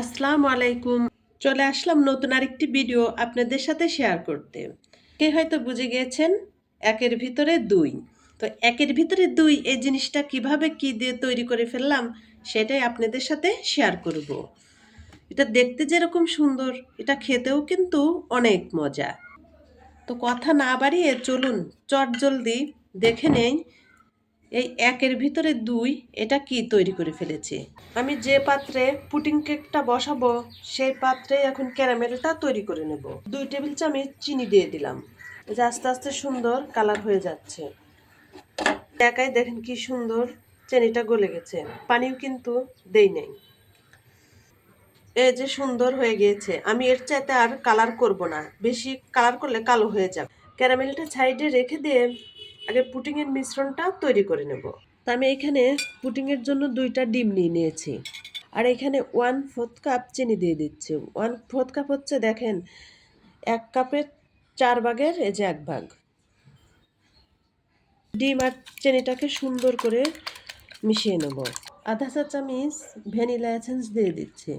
আসসালামু আলাইকুম। চলে আসলাম নতুন আরেকটি ভিডিও আপনাদের সাথে শেয়ার করতে। কে হয়তো বুঝে গিয়েছেন? একের ভিতরে দুই। তো একের ভিতরে দুই এই জিনিসটা কীভাবে কি দিয়ে তৈরি করে ফেললাম সেটাই আপনাদের সাথে শেয়ার করব। এটা দেখতে যেরকম সুন্দর, এটা খেতেও কিন্তু অনেক মজা। তো কথা না বাড়িয়ে চলুন চট জলদি দেখে নেই এই একের ভিতরে দুই, এটা কি তৈরি করে ফেলেছি? আমি যে পাত্রে পুটিং কেকটা বসাবো, সেই পাত্রে এখন ক্যারামেলটা তৈরি করে নেব। দুই টেবিল চামচ চিনি দিয়ে দিলাম। যে আস্তে আস্তে সুন্দর কালার হয়ে যাচ্ছে। একাই দেখেন কি সুন্দর চিনিটা গলে গেছে। পানিও কিন্তু দেই নেই। এই যে সুন্দর হয়ে গিয়েছে। আমি এর চাইতে আর কালার করব না। বেশি কালার করলে কালো হয়ে যাবে। ক্যারামেলটা সাইডে রেখে দিয়ে আগে পুটিংয়ের মিশ্রণটা তৈরি করে নেব। তা আমি এখানে পুটিংয়ের জন্য দুইটা ডিম নিয়ে নিয়েছি। আর এখানে ওয়ান ফোর্থ কাপ চিনি দিয়ে দিচ্ছি। ওয়ান ফোর্থ কাপ হচ্ছে দেখেন, এক কাপের চার ভাগের এই যে এক ভাগ। ডিম আর চিনিটাকে সুন্দর করে মিশিয়ে নেব। আধা চা চামিচ ভ্যানিলা এসেন্স দিয়ে দিচ্ছি।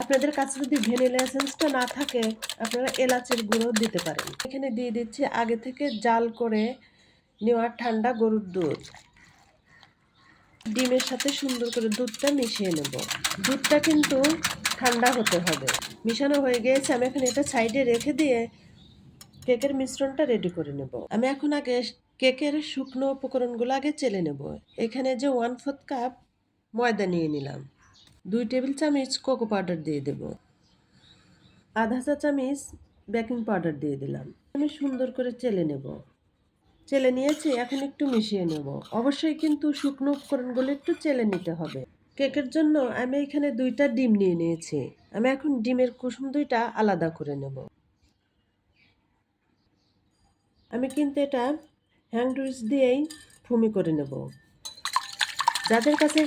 আপনাদের কাছে যদি ভ্যানিলা এসেন্সটা না থাকে, আপনারা এলাচের গুঁড়ো দিতে পারেন। এখানে দিয়ে দিচ্ছি আগে থেকে জাল করে নেওয়া ঠান্ডা গরুর দুধ। ডিমের সাথে সুন্দর করে দুধটা মিশিয়ে নেব। দুধটা কিন্তু ঠান্ডা হতে হবে। মিশানো হয়ে গিয়েছে, আমি এখন এটা সাইডে রেখে দিয়ে কেকের মিশ্রণটা রেডি করে নেব। আমি এখন আগে কেকের শুকনো উপকরণগুলো আগে চেলে নেব। এখানে যে ওয়ান ফোর্থ কাপ ময়দা নিয়ে নিলাম। দুই টেবিল চামচ কোকো পাউডার দিয়ে দেব। আধা চা চামচ বেকিং পাউডার দিয়ে দিলাম। আমি সুন্দর করে চেলে নেব। চেলে নিয়েছি, এখন একটু মিশিয়ে নেব। অবশ্যই কিন্তু শুকনো উপকরণগুলো একটু চেলে নিতে হবে। কেকের জন্য আমি এখানে দুইটা ডিম নিয়ে নিয়েছি। আমি এখন ডিমের কুসুম দুইটা আলাদা করে নেব। আমি কিন্তু এটা হ্যান্ড উইচ দিয়েই ফুমি করে নেব। যাদের কাছে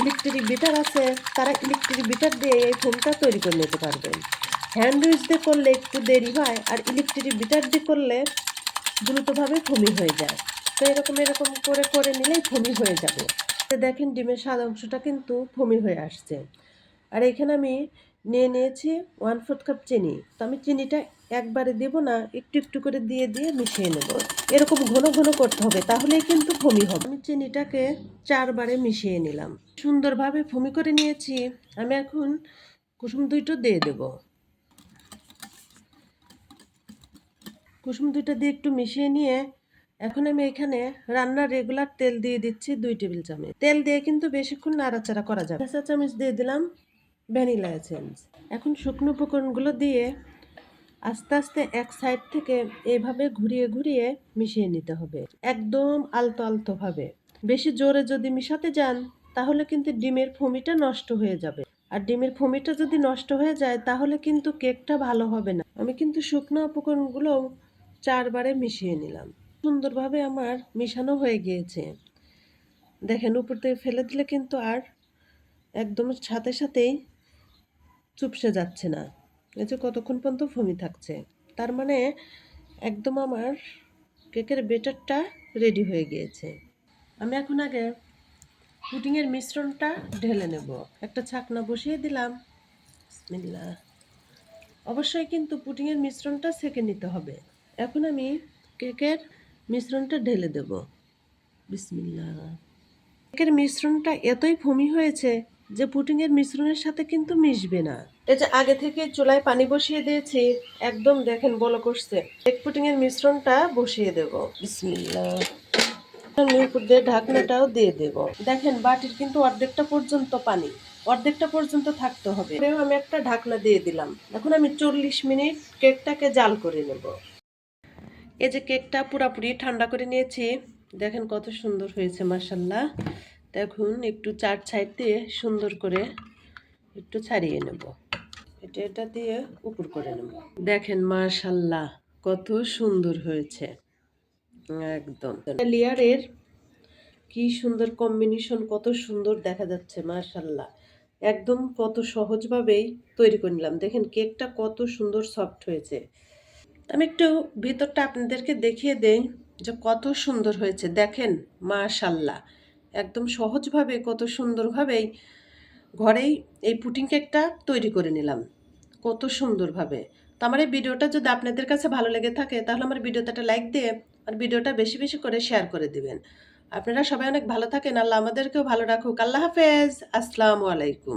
ইলেকট্রিক বিটার আছে, তারা ইলেকট্রিক বিটার দিয়ে এই ফোমটা তৈরি করে নিতে পারবেন। হ্যান্ড উইচ দিয়ে করলে একটু দেরি হয়, আর ইলেকট্রিক বিটার দিয়ে করলে দ্রুতভাবে ফমি হয়ে যায়। তো এরকম এরকম করে করে নিলেই ফমি হয়ে যাবে। তো দেখেন ডিমের সাদা অংশটা কিন্তু ফমি হয়ে আসছে। আর এখানে আমি নিয়ে নিয়েছি ওয়ান ফোর্থ কাপ চিনি। তো আমি চিনিটা একবারে দেব না, একটু একটু করে দিয়ে দিয়ে মিশিয়ে নেব। এরকম ঘন ঘন করতে হবে, তাহলেই কিন্তু ফমি হবে। আমি চিনিটাকে চারবারে মিশিয়ে নিলাম। সুন্দরভাবে ফমি করে নিয়েছি। আমি এখন কুসুম দুইটো দিয়ে দেবো। কুসুম দুইটা দিয়ে একটু মিশিয়ে নিয়ে এখন আমি এখানে রান্নার রেগুলার তেল দিয়ে দিচ্ছি দুই টেবিল চামচ। তেল দিয়ে কিন্তু বেশিক্ষণ নাড়াচাড়া করা যাবে। চা চামচ দিয়ে দিলাম ভ্যানিলা এসেন্স। এখন শুকনো উপকরণগুলো দিয়ে আস্তে আস্তে এক সাইড থেকে এভাবে ঘুরিয়ে ঘুরিয়ে মিশিয়ে নিতে হবে। একদম আলতো আলতোভাবে বেশি জোরে যদি মিশাতে যান, তাহলে কিন্তু ডিমের ফমিটা নষ্ট হয়ে যাবে। আর ডিমের ফমিটা যদি নষ্ট হয়ে যায়, তাহলে কিন্তু কেকটা ভালো হবে না। আমি কিন্তু শুকনো উপকরণগুলো চারবারে মিশিয়ে নিলাম। সুন্দরভাবে আমার মিশানো হয়ে গিয়েছে। দেখেন, উপর থেকে ফেলে দিলে কিন্তু আর একদম সাথে সাথেই চুপসে যাচ্ছে না। এই যে কতক্ষণ পর্যন্ত ফমি থাকছে। তার মানে একদম আমার কেকের বেটারটা রেডি হয়ে গিয়েছে। আমি এখন আগে পুডিংয়ের মিশ্রণটা ঢেলে নেব। একটা ছাকনা বসিয়ে দিলাম। বিসমিল্লাহ। অবশ্যই কিন্তু পুডিংয়ের মিশ্রণটা সেকে নিতে হবে। এখন আমি কেকের মিশ্রণটা ঢেলে দেব। বিসমিল্লাহ। কেকের মিশ্রণটা এতই ফমি হয়েছে যে পুটিংয়ের মিশ্রণের সাথে কিন্তু মিশবে না। এই যে আগে থেকে চুলায় পানি বসিয়ে দিয়েছি, একদম দেখেন বলো করছে কেক পুটিংয়ের মিশ্রণটা বসিয়ে দেব। উপর দিয়ে ঢাকনাটাও দিয়ে দেব। দেখেন বাটির কিন্তু অর্ধেকটা পর্যন্ত পানি, অর্ধেকটা পর্যন্ত থাকতে হবে। আমি একটা ঢাকনা দিয়ে দিলাম। এখন আমি চল্লিশ মিনিট কেকটাকে জাল করে নেব। এই যে কেকটা পুরাপুরি ঠান্ডা করে নিয়েছি। দেখেন কত সুন্দর হয়েছে মাসাল্লাহ দেখুন, একটু চার সাইড দিয়ে সুন্দর করে একটু ছাড়িয়ে নেব। এটা এটা দিয়ে উপর করে নেব। দেখেন মাশাল্লাহ কত সুন্দর হয়েছে। একদম। লেয়ারের কি সুন্দর কম্বিনেশন, কত সুন্দর দেখা যাচ্ছে মাশাল্লাহ একদম কত সহজভাবেই তৈরি করে নিলাম। দেখেন, কেকটা কত সুন্দর সফট হয়েছে। আমি একটু ভিতরটা আপনাদেরকে দেখিয়ে দেই যে কত সুন্দর হয়েছে। দেখেন মাশাল্লাহ একদম সহজভাবে, কত সুন্দরভাবেই ঘরেই এই পুটিং কেকটা তৈরি করে নিলাম। কত সুন্দরভাবে। তো আমার এই ভিডিওটা যদি আপনাদের কাছে ভালো লেগে থাকে, তাহলে আমার ভিডিওতে একটা লাইক দিয়ে আর ভিডিওটা বেশি বেশি করে শেয়ার করে দিবেন। আপনারা সবাই অনেক ভালো থাকেন। আল্লাহ আমাদেরকেও ভালো রাখুক। আল্লাহ হাফেজ। আসসালামু আলাইকুম।